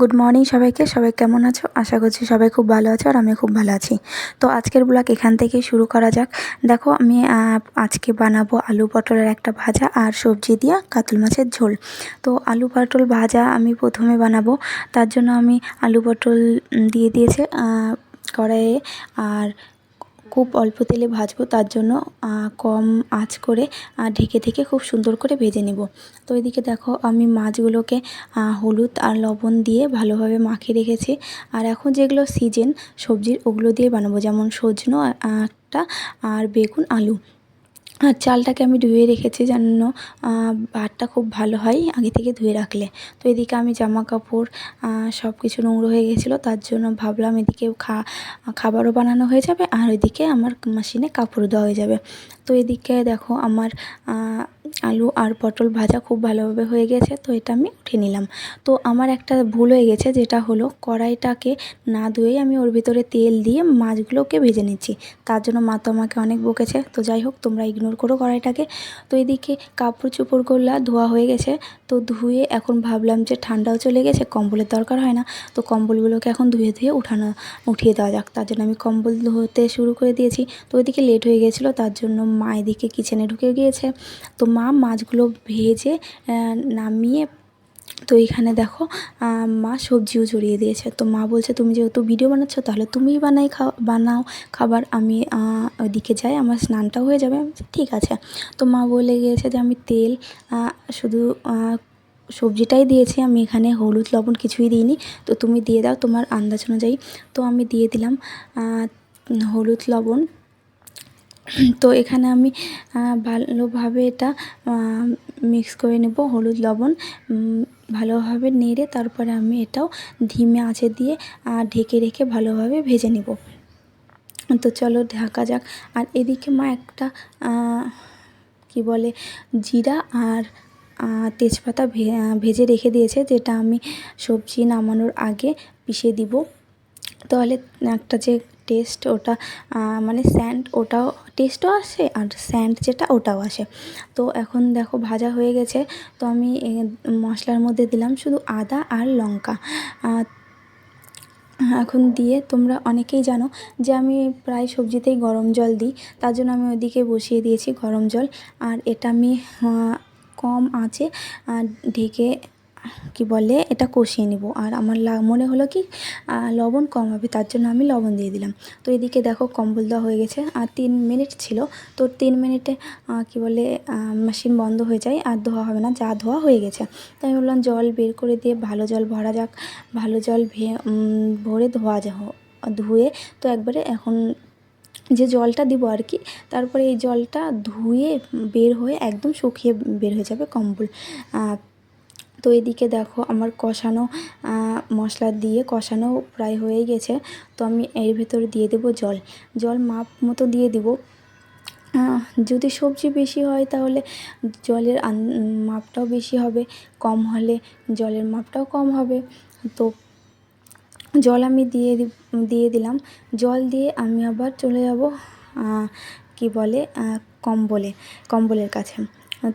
Good morning সবাইকে। সবাই কেমন আছো? আশা করছি সবাই খুব ভালো আছো আর আমি খুব ভালো আছি। তো আজকের ব্লগ এখান থেকে শুরু করা যাক। দেখো, আমি আজকে বানাবো আলু পটলের একটা ভাজা আর সবজি দিয়ে কাতল মাছের ঝোল। তো আলু পটল ভাজা আমি প্রথমে বানাবো। তার জন্য আমি আলু পটল দিয়ে দিয়েছে কড়াইয়ে আর খুব অল্প তেলে ভাজবো, তার জন্য কম আঁচ করে ঢেকে ঢেকে খুব সুন্দর করে ভেজে নেব। তো এদিকে দেখো, আমি মাছগুলোকে হলুদ আর লবণ দিয়ে ভালোভাবে মাখিয়ে রেখেছি। আর এখন যেগুলো সিজন, সবজির, ওগুলো দিয়ে বানাবো। যেমন সজনো একটা আর বেগুন, আলু। আর চালটাকে আমি ধুয়ে রেখেছি যেন ভাতটা খুব ভালো হয় আগে থেকে ধুয়ে রাখলে। তো এদিকে আমি জামা কাপড় সব কিছু নোংরা হয়ে গেছিল, তার জন্য ভাবলাম এদিকে খা, খাবারও বানানো হয়ে যাবে আর ওইদিকে আমার মেশিনে কাপড় দেওয়া হয়ে যাবে। তো এদিকে দেখো আমার আলু আর পটল ভাজা খুব ভালোভাবে হয়ে গেছে, তো এটা আমি উঠে নিলাম। তো আমার একটা ভুল হয়ে গেছে, যেটা হলো কড়াইটাকে না ধুয়েই আমি ওর ভিতরে তেল দিয়ে মাছগুলোকে ভেজে নিচ্ছি। তার জন্য মা তো আমাকে অনেক বকেছে, তো যাই হোক তোমরা ইগনোর করো কড়াইটাকে। তো এদিকে কাপড় চোপড়গুলো ধোয়া হয়ে গেছে, তো ধুয়ে এখন ভাবলাম যে ঠান্ডাও চলে গেছে, কম্বলের দরকার হয় না, তো কম্বলগুলোকে এখন ধুয়ে ধুয়ে উঠানো, উঠিয়ে দেওয়া যাক। তার জন্য আমি কম্বল ধুতে শুরু করে দিয়েছি, তো ওইদিকে লেট হয়ে গেছিল, তার জন্য মা এদিকে কিচেনে ঢুকে গিয়েছে। তো মা মাছগুলো ভেজে নামিয়ে, তো এখানে দেখো মা সবজিও জড়িয়ে দিয়েছে। তো মা বলছে, তুমি যেহেতু ভিডিও বানাচ্ছ, তাহলে তুমিই বানাই খাও, বানাও খাবার। আমি ওইদিকে যাই, আমার স্নানটাও হয়ে যাবে। ঠিক আছে। তো মা বলে গিয়েছে যে, আমি তেল শুধু সবজিটাই দিয়েছি। আমি এখানে হলুদ, লবণ কিছুই দিইনি। তো তুমি দিয়ে দাও তোমার আন্দাজ অনুযায়ী। তো আমি দিয়ে দিলাম হলুদ, লবণ তো এখানে আমি ভালোভাবে এটা মিক্স করে নেব হলুদ লবণ ভালোভাবে নেড়ে তারপরে আমি এটাও ধিমে আঁচে দিয়ে ঢেকে রেখে ভালোভাবে ভেজে নেব। তো চলো ঢাকা যাক। আর এদিকে মা একটা কি বলে, জিরা আর তেজপাতা ভেজে রেখে দিয়েছে, যেটা আমি সবজি নামানোর আগে পিষে দিব। তাহলে একটা যে টেস্ট ওটা মানে স্যান্ড ওটাও, টেস্টও আসে আর স্যান্ড যেটা ওটাও আসে। তো এখন দেখো ভাজা হয়ে গেছে, তো আমি মশলার মধ্যে দিলাম শুধু আদা আর লঙ্কা। এখন দিয়ে তোমরা অনেকেই জানো যে আমি প্রায় সবজিতেই গরম জল দিই, তার জন্য আমি ওইদিকে বসিয়ে দিয়েছি গরম জল। আর এটা আমি কম আঁচে ঢেকে কি বলে, এটা কষিয়ে নেব। আর আমার মনে হলো কি লবণ কম হবে, তার জন্য আমি লবণ দিয়ে দিলাম। তো এদিকে দেখো কম্বল দেওয়া হয়ে গেছে। আর তিন মিনিট ছিল। তো তিন মিনিটে কি বলে মেশিন বন্ধ হয়ে যায়, আর ধোয়া হবে না, যা ধোয়া হয়ে গেছে। তাই বললাম জল বের করে দিয়ে ভালো জল ভরা যাক, ভালো জল ভরে ধোয়া যা ধুয়ে তো একবারে এখন যে জলটা দিব আর কি, তারপরে এই জলটা ধুয়ে বের হয়ে একদম শুকিয়ে বের হয়ে যাবে কম্বল। তো এদিকে দেখো আমার কষানো মশলা দিয়ে কষানো প্রায় হয়ে গেছে। তো আমি এর ভেতরে দিয়ে দেবো জল। জল মাপ মতো দিয়ে দিব। যদি সবজি বেশি হয় তাহলে জলের মাপটাও বেশি হবে। কম হলে জলের মাপটাও কম হবে। তো জল আমি দিয়ে দিয়ে দিলাম। জল দিয়ে আমি আবার চলে যাব কি বলে কম্বলে, কম্বলের কাছে।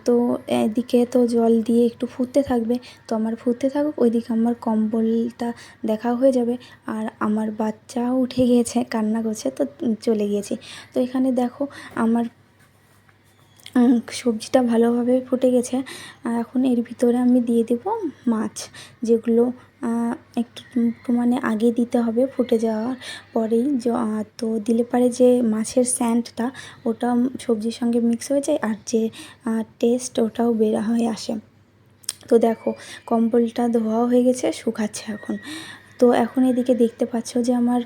তো এদিকে তো জল দিয়ে একটু ফুটতে থাকবে, তো আমার ফুটতে থাকুক, ওইদিকে আমার কম্বলটা দেখা হয়ে যাবে। আর আমার বাচ্চাও উঠে গিয়েছে, কান্না করছে, তো চলে গিয়েছি। তো এখানে দেখো আমার সবজিটা ভালোভাবে ফুটে গেছে। এখন এর ভিতরে আমি দিয়ে দেব মাছ, যেগুলো একটু মানে আগে দিতে হবে ফুটে যাওয়ার পরেই। তো দিলে পারে যে মাছের স্যান্ডটা ওটা সবজির সঙ্গে মিক্স হয়ে যায় আর যে টেস্ট ওটাও বের হয়ে আসে। তো দেখো, কম্বলটা ধোয়াও হয়ে গেছে, শুকাচ্ছে এখন। তো এখন এদিকে দেখতে পাচ্ছ যে আমার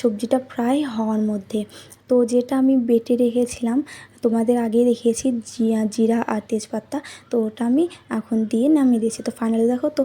সবজিটা প্রায় হওয়ার মধ্যে। তো যেটা আমি বেটে রেখেছিলাম, তোমাদের আগেই দেখিয়েছি, জিয়া, জিরা আর তেজপাতা। তো ওটা আমি এখন দিয়ে নামিয়ে দিয়েছি। তো ফাইনালি দেখো, তো